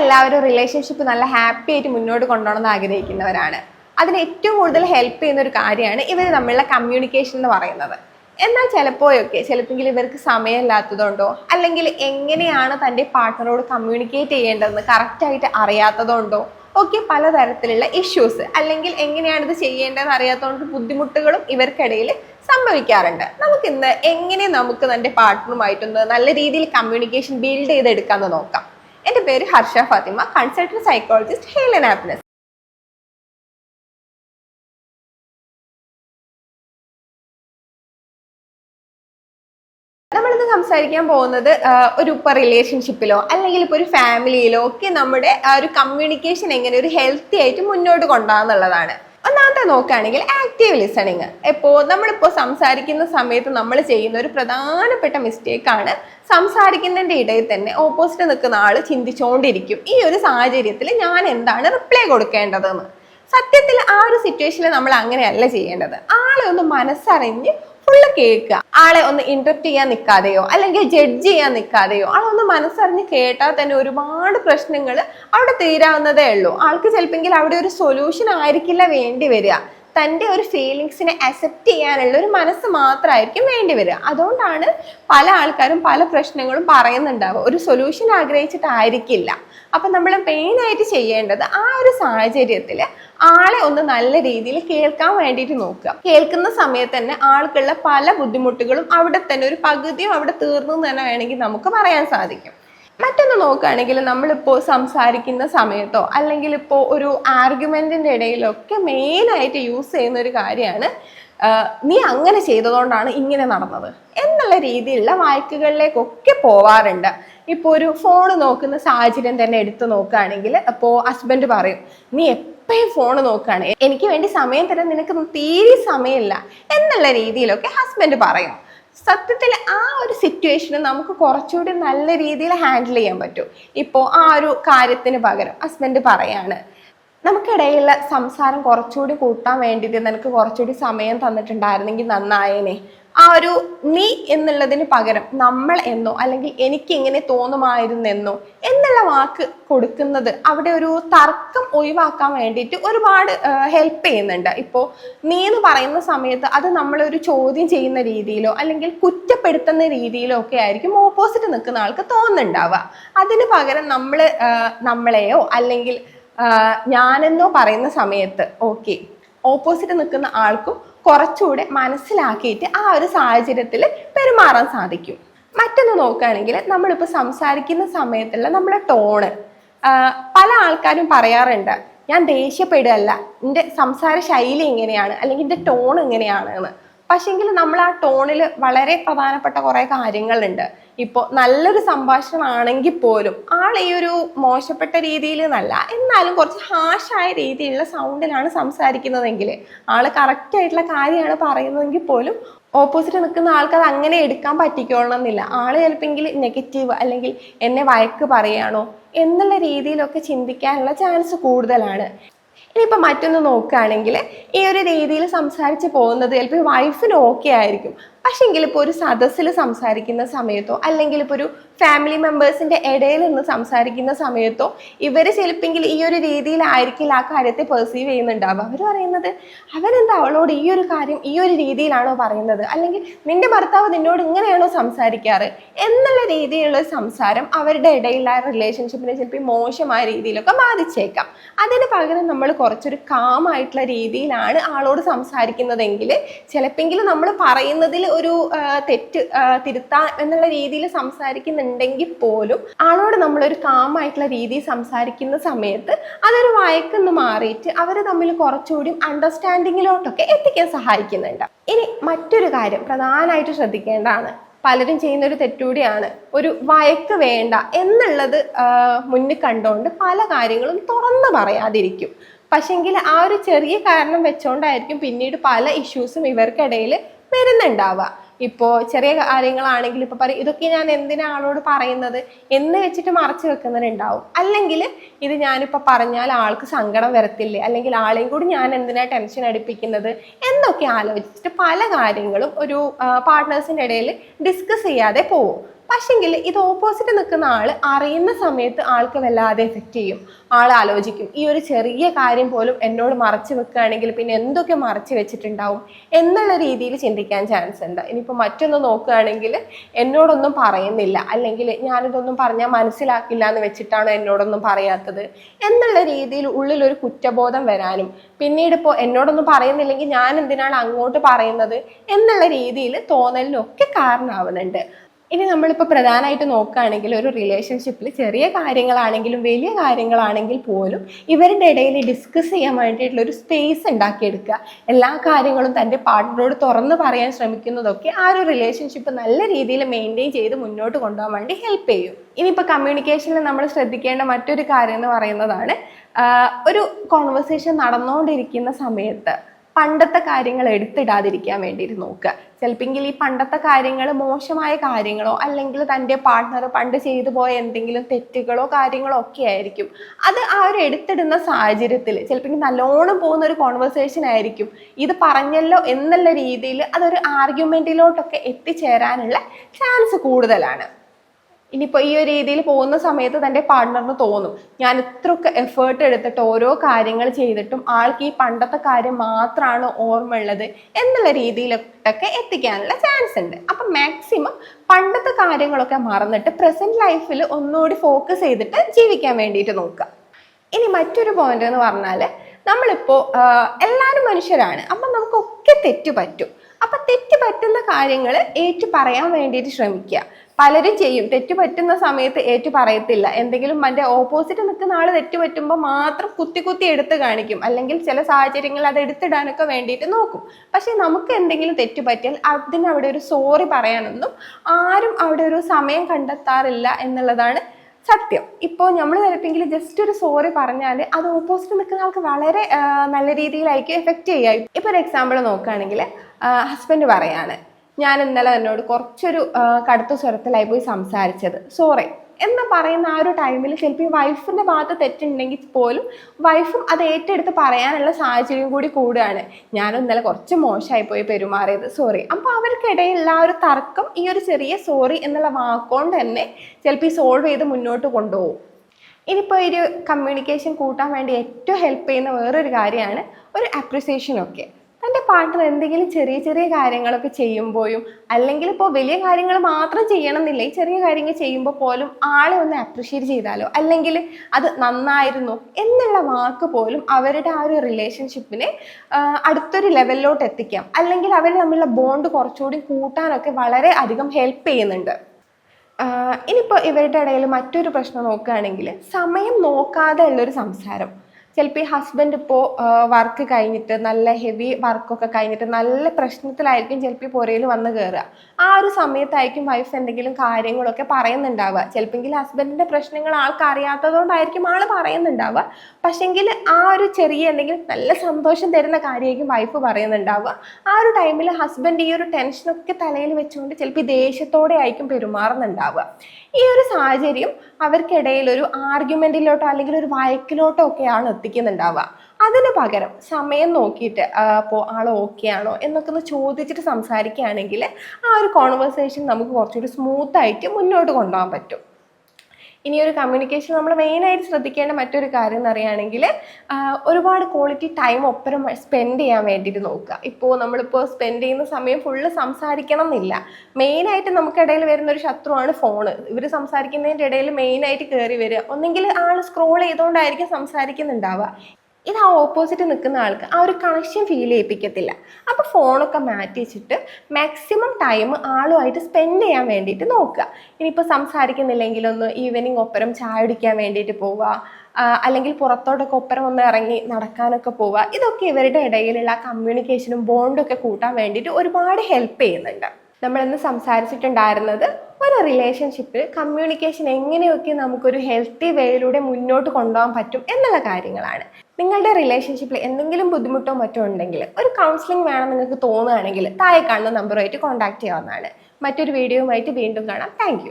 നമ്മളെല്ലാവരും റിലേഷൻഷിപ്പ് നല്ല ഹാപ്പി ആയിട്ട് മുന്നോട്ട് കൊണ്ടുപോകണം എന്ന് ആഗ്രഹിക്കുന്നവരാണ്. അതിന് ഏറ്റവും കൂടുതൽ ഹെൽപ്പ് ചെയ്യുന്ന ഒരു കാര്യമാണ് ഇവർ തമ്മിലുള്ള കമ്മ്യൂണിക്കേഷൻ എന്ന് പറയുന്നത്. എന്നാൽ ചിലപ്പോഴൊക്കെ ചിലപ്പോൾ ഇവർക്ക് സമയമില്ലാത്തതുകൊണ്ടോ അല്ലെങ്കിൽ എങ്ങനെയാണ് തന്റെ പാർട്ട്ണറോട് കമ്മ്യൂണിക്കേറ്റ് ചെയ്യേണ്ടതെന്ന് കറക്റ്റായിട്ട് അറിയാത്തതുകൊണ്ടോ ഒക്കെ പലതരത്തിലുള്ള ഇഷ്യൂസ് അല്ലെങ്കിൽ എങ്ങനെയാണ് ഇത് ചെയ്യേണ്ടതെന്ന് അറിയാത്തതുകൊണ്ട് ബുദ്ധിമുട്ടുകളും ഇവർക്കിടയിൽ സംഭവിക്കാറുണ്ട്. നമുക്കിന്ന് എങ്ങനെ നമുക്ക് തന്റെ പാർട്ട്ണറുമായിട്ടൊന്ന് നല്ല രീതിയിൽ കമ്മ്യൂണിക്കേഷൻ ബിൽഡ് ചെയ്തെടുക്കാമെന്ന് നോക്കാം. എന്റെ പേര് Harsha Fathima consultant psychologist Helen ആപ്നസ് നമ്മളിന്ന് സംസാരിക്കാൻ പോകുന്നത് ഒരു ഇപ്പോൾ റിലേഷൻഷിപ്പിലോ അല്ലെങ്കിൽ ഇപ്പോൾ ഒരു ഫാമിലിയിലോ ഒക്കെ നമ്മുടെ ഒരു കമ്മ്യൂണിക്കേഷൻ എങ്ങനെ ഒരു ഹെൽത്തി ആയിട്ട് മുന്നോട്ട് കൊണ്ടുപോകാന്നുള്ളതാണ്. ഒന്നാമത്തെ നോക്കുകയാണെങ്കിൽ ആക്റ്റീവ് ലിസണിങ് ഇപ്പോൾ നമ്മളിപ്പോൾ സംസാരിക്കുന്ന സമയത്ത് നമ്മൾ ചെയ്യുന്ന ഒരു പ്രധാനപ്പെട്ട മിസ്റ്റേക്കാണ് സംസാരിക്കുന്നതിന്റെ ഇടയിൽ തന്നെ ഓപ്പോസിറ്റ് നിൽക്കുന്ന ആൾ ചിന്തിച്ചുകൊണ്ടിരിക്കും ഈ ഒരു സാഹചര്യത്തിൽ ഞാൻ എന്താണ് റിപ്ലൈ കൊടുക്കേണ്ടതെന്ന്. സത്യത്തിൽ ആ ഒരു സിറ്റുവേഷനിൽ നമ്മൾ അങ്ങനെയല്ല ചെയ്യേണ്ടത്. ആളെ ഒന്ന് മനസ്സറിഞ്ഞ് ഫുള്ള് കേൾക്കുക. ആളെ ഒന്ന് ഇന്റർപ്റ്റ് ചെയ്യാൻ നിൽക്കാതെയോ അല്ലെങ്കിൽ ജഡ്ജ് ചെയ്യാൻ നിൽക്കാതെയോ ആളെ ഒന്ന് മനസ്സറിഞ്ഞ് കേട്ടാൽ തന്നെ ഒരുപാട് പ്രശ്നങ്ങൾ അവിടെ തീരാവുന്നതേ ഉള്ളൂ. ആൾക്ക് ചിലപ്പോൾ അവിടെ ഒരു സൊല്യൂഷൻ ആയിരിക്കില്ല വേണ്ടി വരിക. തന്റെ ഒരു ഫീലിങ്സിനെ അക്സെപ്റ്റ് ചെയ്യാനുള്ള ഒരു മനസ്സ് മാത്രമായിരിക്കും വേണ്ടി വരിക. അതുകൊണ്ടാണ് പല ആൾക്കാരും പല പ്രശ്നങ്ങളും പറയുന്നുണ്ടാവുക. ഒരു സൊല്യൂഷൻ ആഗ്രഹിച്ചിട്ടായിരിക്കില്ല. അപ്പം നമ്മൾ മെയിനായിട്ട് ചെയ്യേണ്ടത് ആ ഒരു സാഹചര്യത്തിൽ ആളെ ഒന്ന് നല്ല രീതിയിൽ കേൾക്കാൻ വേണ്ടിയിട്ട് നോക്കുക. കേൾക്കുന്ന സമയത്ത് തന്നെ ആൾക്കുള്ള പല ബുദ്ധിമുട്ടുകളും അവിടെ തന്നെ ഒരു പകുതിയും അവിടെ തീർന്നു തന്നെ വേണമെങ്കിൽ നമുക്ക് പറയാൻ സാധിക്കും. മറ്റൊന്ന് നോക്കുകയാണെങ്കിൽ നമ്മളിപ്പോൾ സംസാരിക്കുന്ന സമയത്തോ അല്ലെങ്കിൽ ഇപ്പോൾ ഒരു ആർഗ്യുമെന്റിന്റെ ഇടയിലൊക്കെ മെയിനായിട്ട് യൂസ് ചെയ്യുന്ന ഒരു കാര്യമാണ് നീ അങ്ങനെ ചെയ്തതുകൊണ്ടാണ് ഇങ്ങനെ നടന്നത് എന്നുള്ള രീതിയിലുള്ള വാക്കുകളിലേക്കൊക്കെ പോവാറുണ്ട്. ഇപ്പോൾ ഒരു ഫോൺ നോക്കുന്ന സാഹചര്യം തന്നെ എടുത്തു നോക്കുകയാണെങ്കിൽ അപ്പോൾ ഹസ്ബൻഡ് പറയും നീ എപ്പോഴും ഫോൺ നോക്കുകയാണ്. എനിക്ക് വേണ്ടി സമയം തരാൻ നിനക്ക് തീരെ സമയമില്ല എന്നുള്ള രീതിയിലൊക്കെ ഹസ്ബൻഡ് പറയും. സത്യത്തിൽ ആ ഒരു സിറ്റുവേഷന് നമുക്ക് കുറച്ചുകൂടി നല്ല രീതിയിൽ ഹാൻഡിൽ ചെയ്യാൻ പറ്റും. ഇപ്പോൾ ആ ഒരു കാര്യത്തിന് പകരം ഹസ്ബൻഡ് പറയാണ് നമുക്കിടയിലുള്ള സംസാരം കുറച്ചുകൂടി കൂട്ടാൻ വേണ്ടിയിട്ട് നിനക്ക് കുറച്ചുകൂടി സമയം തന്നിട്ടുണ്ടായിരുന്നെങ്കിൽ നന്നായേനെ. ആ ഒരു നീ എന്നുള്ളതിന് പകരം നമ്മൾ എന്നോ അല്ലെങ്കിൽ എനിക്ക് ഇങ്ങനെ തോന്നുമായിരുന്നെന്നോ എന്നുള്ള വാക്ക് കൊടുക്കുന്നത് അവിടെ ഒരു തർക്കം ഒഴിവാക്കാൻ വേണ്ടിയിട്ട് ഒരുപാട് ഹെൽപ്പ് ചെയ്യുന്നുണ്ട്. ഇപ്പോൾ നീ എന്ന് പറയുന്ന സമയത്ത് അത് നമ്മളൊരു ചോദ്യം ചെയ്യുന്ന രീതിയിലോ അല്ലെങ്കിൽ കുറ്റപ്പെടുത്തുന്ന രീതിയിലോ ഒക്കെ ആയിരിക്കും ഓപ്പോസിറ്റ് നിൽക്കുന്ന ആൾക്ക് തോന്നുന്നുണ്ടാവുക. അതിന് പകരം നമ്മൾ നമ്മളെയോ അല്ലെങ്കിൽ ഞാനെന്നോ പറയുന്ന സമയത്ത് ഓക്കെ ഓപ്പോസിറ്റ് നിൽക്കുന്ന ആൾക്കും കുറച്ചുകൂടെ മനസ്സിലാക്കിയിട്ട് ആ ഒരു സാഹചര്യത്തിൽ പെരുമാറാൻ സാധിക്കും. മറ്റൊന്ന് നോക്കുകയാണെങ്കിൽ നമ്മളിപ്പോൾ സംസാരിക്കുന്ന സമയത്തുള്ള നമ്മുടെ ടോണ് പല ആൾക്കാരും പറയാറുണ്ട് ഞാൻ ദേഷ്യപ്പെടുകയല്ല എന്റെ സംസാര ശൈലി എങ്ങനെയാണ് അല്ലെങ്കിൽ എന്റെ ടോൺ എങ്ങനെയാണ് എന്ന്. പക്ഷെങ്കിൽ നമ്മൾ ആ ടോണിൽ വളരെ പ്രധാനപ്പെട്ട കുറേ കാര്യങ്ങളുണ്ട്. ഇപ്പോൾ നല്ലൊരു സംഭാഷണം ആണെങ്കിൽ പോലും ആൾ ഈ ഒരു മോശപ്പെട്ട രീതിയിൽ എന്നല്ല എന്നാലും കുറച്ച് ഹാഷായ രീതിയിലുള്ള സൗണ്ടിലാണ് സംസാരിക്കുന്നതെങ്കിൽ ആൾ കറക്റ്റായിട്ടുള്ള കാര്യമാണ് പറയുന്നതെങ്കിൽ പോലും ഓപ്പോസിറ്റ് നിൽക്കുന്ന ആൾക്ക് അത് അങ്ങനെ എടുക്കാൻ പറ്റിക്കോളണം എന്നില്ല ആൾ ചിലപ്പോൾ നെഗറ്റീവ് അല്ലെങ്കിൽ എന്നെ വഴക്ക് പറയാണോ എന്നുള്ള രീതിയിലൊക്കെ ചിന്തിക്കാനുള്ള ചാൻസ് കൂടുതലാണ്. ഇനിയിപ്പോൾ മറ്റൊന്ന് നോക്കുകയാണെങ്കിൽ ഈ ഒരു രീതിയിൽ സംസാരിച്ച് പോകുന്നത് ചിലപ്പോൾ വൈഫിന് ഓക്കെ ആയിരിക്കും. പക്ഷെങ്കിൽ ഇപ്പോൾ ഒരു സദസ്സിൽ സംസാരിക്കുന്ന സമയത്തോ അല്ലെങ്കിൽ ഇപ്പോൾ ഒരു ഫാമിലി മെമ്പേഴ്സിന്റെ ഇടയിൽ നിന്ന് സംസാരിക്കുന്ന സമയത്തോ ഇവർ ചിലപ്പോൾ ഈ ഒരു രീതിയിലായിരിക്കില്ല ആ കാര്യത്തെ പെർസീവ് ചെയ്യുന്നുണ്ടാവുക. അവർ പറയുന്നത് അവനെന്താ അവളോട് ഈ ഒരു കാര്യം ഈ ഒരു രീതിയിലാണോ പറയുന്നത്? അല്ലെങ്കിൽ നിന്റെ ഭർത്താവ് നിന്നോട് ഇങ്ങനെയാണോ സംസാരിക്കാറ്? എന്നുള്ള രീതിയിലുള്ള സംസാരം അവരുടെ ഇടയിലുള്ള റിലേഷൻഷിപ്പിനെ ചിലപ്പോൾ മോശമായ രീതിയിലൊക്കെ ബാധിച്ചേക്കാം. അതിന് പകരം നമ്മൾ കുറച്ചൊരു കാമായിട്ടുള്ള രീതിയിലാണ് ആളോട് സംസാരിക്കുന്നതെങ്കിൽ ചിലപ്പോൾ നമ്മൾ പറയുന്നതിൽ ഒരു തെറ്റ് തിരുത്താൻ എന്നുള്ള രീതിയിൽ സംസാരിക്കുന്നുണ്ടെങ്കിൽ പോലും ആളോട് നമ്മളൊരു കാമായിട്ടുള്ള രീതിയിൽ സംസാരിക്കുന്ന സമയത്ത് അതൊരു വഴക്കെന്ന് മാറിയിട്ട് അവർ തമ്മിൽ കുറച്ചുകൂടി അണ്ടർസ്റ്റാൻഡിങ്ങിലോട്ടൊക്കെ എത്തിക്കാൻ സഹായിക്കുന്നുണ്ട്. ഇനി മറ്റൊരു കാര്യം പ്രധാനമായിട്ട് ശ്രദ്ധിക്കേണ്ടതാണ്. പലരും ചെയ്യുന്ന ഒരു തെറ്റുകൂടിയാണ്. ഒരു വയക്ക് വേണ്ട എന്നുള്ളത് മുന്നിൽ കണ്ടുകൊണ്ട് പല കാര്യങ്ങളും തുറന്ന് പറയാതിരിക്കും. പക്ഷെങ്കിൽ ആ ഒരു ചെറിയ കാരണം വെച്ചുകൊണ്ടായിരിക്കും പിന്നീട് പല ഇഷ്യൂസും ഇവർക്കിടയിൽ വരുന്നുണ്ടാവുക. ഇപ്പോൾ ചെറിയ കാര്യങ്ങളാണെങ്കിൽ ഇപ്പോൾ പറയും ഇതൊക്കെ ഞാൻ എന്തിനാ ആളോട് പറയുന്നത്? എന്ന് വെച്ചിട്ട് മറച്ചു വെക്കുന്നവരുണ്ടാവും. അല്ലെങ്കിൽ ഇത് ഞാനിപ്പോൾ പറഞ്ഞാൽ ആൾക്ക് സങ്കടം വരത്തില്ലേ? അല്ലെങ്കിൽ ആളെയും കൂടി ഞാൻ എന്തിനാ ടെൻഷൻ അടിപ്പിക്കുന്നത്? എന്നൊക്കെ ആലോചിച്ചിട്ട് പല കാര്യങ്ങളും ഒരു പാർട്ട്നേഴ്സിന്റെ ഇടയിൽ ഡിസ്കസ് ചെയ്യാതെ പോവും. പക്ഷെങ്കിൽ ഇത് ഓപ്പോസിറ്റ് നിൽക്കുന്ന ആൾ അറിയുന്ന സമയത്ത് ആൾക്ക് വല്ലാതെ എഫക്റ്റ് ചെയ്യും. ആൾ ആലോചിക്കും ഈ ഒരു ചെറിയ കാര്യം പോലും എന്നോട് മറച്ചു വെക്കുകയാണെങ്കിൽ പിന്നെ എന്തൊക്കെ മറച്ചു വെച്ചിട്ടുണ്ടാവും എന്നുള്ള രീതിയിൽ ചിന്തിക്കാൻ ചാൻസ് ഉണ്ട്. ഇനിയിപ്പോൾ മറ്റൊന്ന് നോക്കുകയാണെങ്കിൽ എന്നോടൊന്നും പറയുന്നില്ല. അല്ലെങ്കിൽ ഞാനിതൊന്നും പറഞ്ഞാൽ മനസ്സിലാക്കില്ല എന്ന് വെച്ചിട്ടാണ് എന്നോടൊന്നും പറയാത്തത് എന്നുള്ള രീതിയിൽ ഉള്ളിലൊരു കുറ്റബോധം വരാനും പിന്നീട് ഇപ്പോൾ എന്നോടൊന്നും പറയുന്നില്ലെങ്കിൽ ഞാൻ എന്തിനാണ് അങ്ങോട്ട് പറയുന്നത് എന്നുള്ള രീതിയിൽ തോന്നലിനൊക്കെ കാരണമാവുന്നുണ്ട്. ഇനി നമ്മളിപ്പോൾ പ്രധാനമായിട്ട് നോക്കുകയാണെങ്കിൽ ഒരു റിലേഷൻഷിപ്പിൽ ചെറിയ കാര്യങ്ങളാണെങ്കിലും വലിയ കാര്യങ്ങളാണെങ്കിൽ പോലും ഇവരുടെ ഇടയിൽ ഡിസ്കസ് ചെയ്യാൻ വേണ്ടിയിട്ടുള്ള ഒരു സ്പേസ് ഉണ്ടാക്കിയെടുക്കുക. എല്ലാ കാര്യങ്ങളും തന്റെ പാർട്ട്ണറോട് തുറന്ന് പറയാൻ ശ്രമിക്കുന്നതൊക്കെ ആ ഒരു റിലേഷൻഷിപ്പ് നല്ല രീതിയിൽ മെയിന്റെയിൻ ചെയ്ത് മുന്നോട്ട് കൊണ്ടുപോകാൻ വേണ്ടി ഹെൽപ്പ് ചെയ്യും. ഇനിയിപ്പോൾ കമ്മ്യൂണിക്കേഷനിൽ നമ്മൾ ശ്രദ്ധിക്കേണ്ട മറ്റൊരു കാര്യം എന്ന് പറയുന്നതാണ് ഒരു കോൺവെർസേഷൻ നടന്നുകൊണ്ടിരിക്കുന്ന സമയത്ത് പണ്ടത്തെ കാര്യങ്ങൾ എടുത്തിടാതിരിക്കാൻ വേണ്ടിയിട്ട് നോക്കുക. ചിലപ്പോൾ ഈ പണ്ടത്തെ കാര്യങ്ങൾ മോശമായ കാര്യങ്ങളോ അല്ലെങ്കിൽ തന്റെ പാർട്ട്ണർ പണ്ട് ചെയ്തു പോയ എന്തെങ്കിലും തെറ്റുകളോ കാര്യങ്ങളോ ഒക്കെ ആയിരിക്കും. അത് ആ ഒരു എടുത്തിടുന്ന സാഹചര്യത്തിൽ ചിലപ്പോൾ നല്ലോണം പോകുന്ന ഒരു കോൺവെർസേഷൻ ആയിരിക്കും. ഇത് പറഞ്ഞല്ലോ എന്നുള്ള രീതിയിൽ അതൊരു ആർഗ്യുമെന്റിലോട്ടൊക്കെ എത്തിച്ചേരാനുള്ള ചാൻസ് കൂടുതലാണ്. ഇനിയിപ്പോൾ ഈ ഒരു രീതിയിൽ പോകുന്ന സമയത്ത് തന്റെ പാർട്ട്ണറിന് തോന്നും. ഞാൻ ഇത്രയൊക്കെ എഫേർട്ട് എടുത്തിട്ട് ഓരോ കാര്യങ്ങൾ ചെയ്തിട്ടും ആൾക്ക് ഈ പണ്ടത്തെ കാര്യം മാത്രമാണ് ഓർമ്മയുള്ളത് എന്നുള്ള രീതിയിലൊക്കെ എത്തിക്കാനുള്ള ചാൻസ് ഉണ്ട്. അപ്പം മാക്സിമം പണ്ടത്തെ കാര്യങ്ങളൊക്കെ മറന്നിട്ട് പ്രസന്റ് ലൈഫിൽ ഒന്നുകൂടി ഫോക്കസ് ചെയ്തിട്ട് ജീവിക്കാൻ വേണ്ടിയിട്ട് നോക്കുക. ഇനി മറ്റൊരു പോയിന്റ് എന്ന് പറഞ്ഞാൽ നമ്മളിപ്പോൾ എല്ലാവരും മനുഷ്യരാണ്. അപ്പം നമുക്കൊക്കെ തെറ്റ് പറ്റും. അപ്പം തെറ്റ് പറ്റുന്ന കാര്യങ്ങൾ ഏറ്റു പറയാൻ വേണ്ടിയിട്ട് ശ്രമിക്കുക. പലരും ചെയ്യും. തെറ്റ് പറ്റുന്ന സമയത്ത് ഏറ്റു പറയത്തില്ല. എന്തെങ്കിലും അതിന്റെ ഓപ്പോസിറ്റ് നിൽക്കുന്ന ആൾ തെറ്റ് പറ്റുമ്പോൾ മാത്രം കുത്തി കുത്തി എടുത്ത് കാണിക്കും. അല്ലെങ്കിൽ ചില സാഹചര്യങ്ങളിൽ അത് എടുത്തിടാനൊക്കെ വേണ്ടിയിട്ട് നോക്കും. പക്ഷേ നമുക്ക് എന്തെങ്കിലും തെറ്റ് പറ്റിയാൽ അതിന് അവിടെ ഒരു സോറി പറയാനൊന്നും ആരും അവിടെ ഒരു സമയം കണ്ടെത്താറില്ല എന്നുള്ളതാണ് സത്യം. ഇപ്പോൾ നമ്മൾ ചിലപ്പോൾ ജസ്റ്റ് ഒരു സോറി പറഞ്ഞാൽ അത് ഓപ്പോസിറ്റ് നിൽക്കുന്ന ആൾക്ക് വളരെ നല്ല രീതിയിലായിരിക്കും എഫക്റ്റ് ചെയ്യുക ഇപ്പോൾ ഒരു എക്സാമ്പിൾ നോക്കുകയാണെങ്കിൽ ഹസ്ബൻഡ് പറയാണ് ഞാൻ ഇന്നലെ എന്നോട് കുറച്ചൊരു കടുത്ത സ്വരത്തിലായി പോയി സംസാരിച്ചത്. സോറി എന്ന് പറയുന്ന ആ ഒരു ടൈമിൽ ചിലപ്പോൾ ഈ വൈഫിന്റെ ഭാഗത്ത് തെറ്റുണ്ടെങ്കിൽ പോലും വൈഫും അത് ഏറ്റെടുത്ത് പറയാനുള്ള സാഹചര്യം കൂടി കൂടുകയാണ്. ഞാൻ ഇന്നലെ കുറച്ച് മോശമായി പോയി പെരുമാറിയത്. സോറി അപ്പോൾ അവർക്കിടയിലുള്ള ആ ഒരു തർക്കം ഈ ഒരു ചെറിയ സോറി എന്നുള്ള വാക്കുകൊണ്ട് തന്നെ ചിലപ്പോൾ ഈ സോൾവ് ചെയ്ത് മുന്നോട്ട് കൊണ്ടുപോകും. ഇനിയിപ്പോൾ ഒരു കമ്മ്യൂണിക്കേഷൻ കൂട്ടാൻ വേണ്ടി ഏറ്റവും ഹെൽപ്പ് ചെയ്യുന്ന വേറൊരു കാര്യമാണ് ഒരു അപ്രിസിയേഷൻ ഒക്കെ. തന്റെ പാർട്ട്ണർ എന്തെങ്കിലും ചെറിയ ചെറിയ കാര്യങ്ങളൊക്കെ ചെയ്യുമ്പോഴും അല്ലെങ്കിൽ ഇപ്പോൾ വലിയ കാര്യങ്ങൾ മാത്രം ചെയ്യണമെന്നില്ല ഈ ചെറിയ കാര്യങ്ങൾ ചെയ്യുമ്പോൾ പോലും ആളെ ഒന്ന് അപ്രിഷ്യേറ്റ് ചെയ്താലോ? അല്ലെങ്കിൽ അത് നന്നായിരുന്നു? എന്നുള്ള വാക്ക് പോലും അവരുടെ ആ ഒരു റിലേഷൻഷിപ്പിനെ അടുത്തൊരു ലെവലിലോട്ട് എത്തിക്കാം. അല്ലെങ്കിൽ അവർ തമ്മിലുള്ള ബോണ്ട് കുറച്ചുകൂടി കൂട്ടാനൊക്കെ വളരെ അധികം ഹെൽപ്പ് ചെയ്യുന്നുണ്ട്. ഇനിയിപ്പോൾ ഇവരുടെ ഇടയിൽ മറ്റൊരു പ്രശ്നം നോക്കുകയാണെങ്കിൽ സമയം നോക്കാതെ ഉള്ളൊരു സംസാരം. ചിലപ്പോൾ ഈ ഹസ്ബൻഡ് ഇപ്പോൾ വർക്ക് കഴിഞ്ഞിട്ട് നല്ല ഹെവി വർക്കൊക്കെ കഴിഞ്ഞിട്ട് നല്ല പ്രശ്നത്തിലായിരിക്കും ചിലപ്പോൾ പുരയിൽ വന്ന് കയറുക ആ ഒരു സമയത്തായിരിക്കും വൈഫ് എന്തെങ്കിലും കാര്യങ്ങളൊക്കെ പറയുന്നുണ്ടാവുക. ചിലപ്പോൾ ഹസ്ബൻഡിന്റെ പ്രശ്നങ്ങൾ ആൾക്ക് അറിയാത്തതുകൊണ്ടായിരിക്കും ആൾ പറയുന്നുണ്ടാവുക. പക്ഷെങ്കിൽ ആ ഒരു ചെറിയ എന്തെങ്കിലും നല്ല സന്തോഷം തരുന്ന കാര്യമായിരിക്കും വൈഫ് പറയുന്നുണ്ടാവുക. ആ ഒരു ടൈമിൽ ഹസ്ബൻഡ് ഈ ഒരു ടെൻഷനൊക്കെ തലയിൽ വെച്ചുകൊണ്ട് ചിലപ്പോൾ ദേഷ്യത്തോടെ ആയിരിക്കും പെരുമാറുന്നുണ്ടാവുക. ഈ ഒരു സാഹചര്യം അവർക്കിടയിൽ ഒരു ആർഗ്യുമെന്റിലോട്ടോ അല്ലെങ്കിൽ ഒരു വഴക്കിലോട്ടോ ഒക്കെയാണ് എത്തിക്കുന്നുണ്ടാവുക. അതിന് പകരം സമയം നോക്കിയിട്ട് അപ്പോൾ ആൾ ഓക്കെ ആണോ എന്നൊക്കെ ഒന്ന് ചോദിച്ചിട്ട് സംസാരിക്കുകയാണെങ്കിൽ ആ ഒരു കോൺവെർസേഷൻ നമുക്ക് കുറച്ചുകൂടി സ്മൂത്തായിട്ട് മുന്നോട്ട് കൊണ്ടുപോകാൻ പറ്റും. ഇനി ഒരു കമ്മ്യൂണിക്കേഷൻ നമ്മൾ മെയിനായിട്ട് ശ്രദ്ധിക്കേണ്ട മറ്റൊരു കാര്യം എന്ന് പറയുകയാണെങ്കിൽ ഒരുപാട് ക്വാളിറ്റി ടൈം ഒപ്പരം സ്പെൻഡ് ചെയ്യാൻ വേണ്ടിയിട്ട് നോക്കുക. ഇപ്പോൾ നമ്മളിപ്പോൾ സ്പെൻഡ് ചെയ്യുന്ന സമയം ഫുള്ള് സംസാരിക്കണം എന്നില്ല. മെയിനായിട്ട് നമുക്കിടയിൽ വരുന്ന ഒരു ശത്രുവാണ് ഫോണ് ഇവർ സംസാരിക്കുന്നതിന്റെ ഇടയിൽ മെയിനായിട്ട് കയറി വരിക. ഒന്നെങ്കിൽ ആൾ സ്ക്രോൾ ചെയ്തുകൊണ്ടായിരിക്കും സംസാരിക്കുന്നുണ്ടാവുക. ഇത് ആ ഓപ്പോസിറ്റ് നിൽക്കുന്ന ആൾക്ക് ആ ഒരു കണക്ഷൻ ഫീൽ ചെയ്യിപ്പിക്കത്തില്ല അപ്പോൾ ഫോണൊക്കെ മാറ്റി വെച്ചിട്ട് മാക്സിമം ടൈം ആളുമായിട്ട് സ്പെൻഡ് ചെയ്യാൻ വേണ്ടിയിട്ട് നോക്കുക. ഇനിയിപ്പോൾ സംസാരിക്കുന്നില്ലെങ്കിലൊന്ന് ഈവനിങ് ഒപ്പരം ചായ കുടിക്കാൻ വേണ്ടിയിട്ട് പോവുക. അല്ലെങ്കിൽ പുറത്തോട്ടൊക്കെ ഒപ്പരം ഒന്ന് ഇറങ്ങി നടക്കാനൊക്കെ പോവുക. ഇതൊക്കെ ഇവരുടെ ഇടയിലുള്ള കമ്മ്യൂണിക്കേഷനും ബോണ്ടൊക്കെ കൂട്ടാൻ വേണ്ടിയിട്ട് ഒരുപാട് ഹെൽപ്പ് ചെയ്യുന്നുണ്ട്. നമ്മളിന്ന് സംസാരിച്ചിട്ടുണ്ടായിരുന്നത് ഒരു റിലേഷൻഷിപ്പിൽ കമ്മ്യൂണിക്കേഷൻ എങ്ങനെയൊക്കെ നമുക്കൊരു ഹെൽത്തി വേയിലൂടെ മുന്നോട്ട് കൊണ്ടുപോകാൻ പറ്റും എന്നുള്ള കാര്യങ്ങളാണ്. നിങ്ങളുടെ റിലേഷൻഷിപ്പിൽ എന്തെങ്കിലും ബുദ്ധിമുട്ടോ മറ്റോ ഉണ്ടെങ്കിൽ ഒരു കൗൺസിലിംഗ് വേണം നിങ്ങൾക്ക് തോന്നുകയാണെങ്കിൽ താഴെ കാണുന്ന നമ്പറുമായിട്ട് കോൺടാക്ട് ചെയ്യാവുന്നതാണ്. മറ്റൊരു വീഡിയോയുമായിട്ട് വീണ്ടും കാണാം. താങ്ക്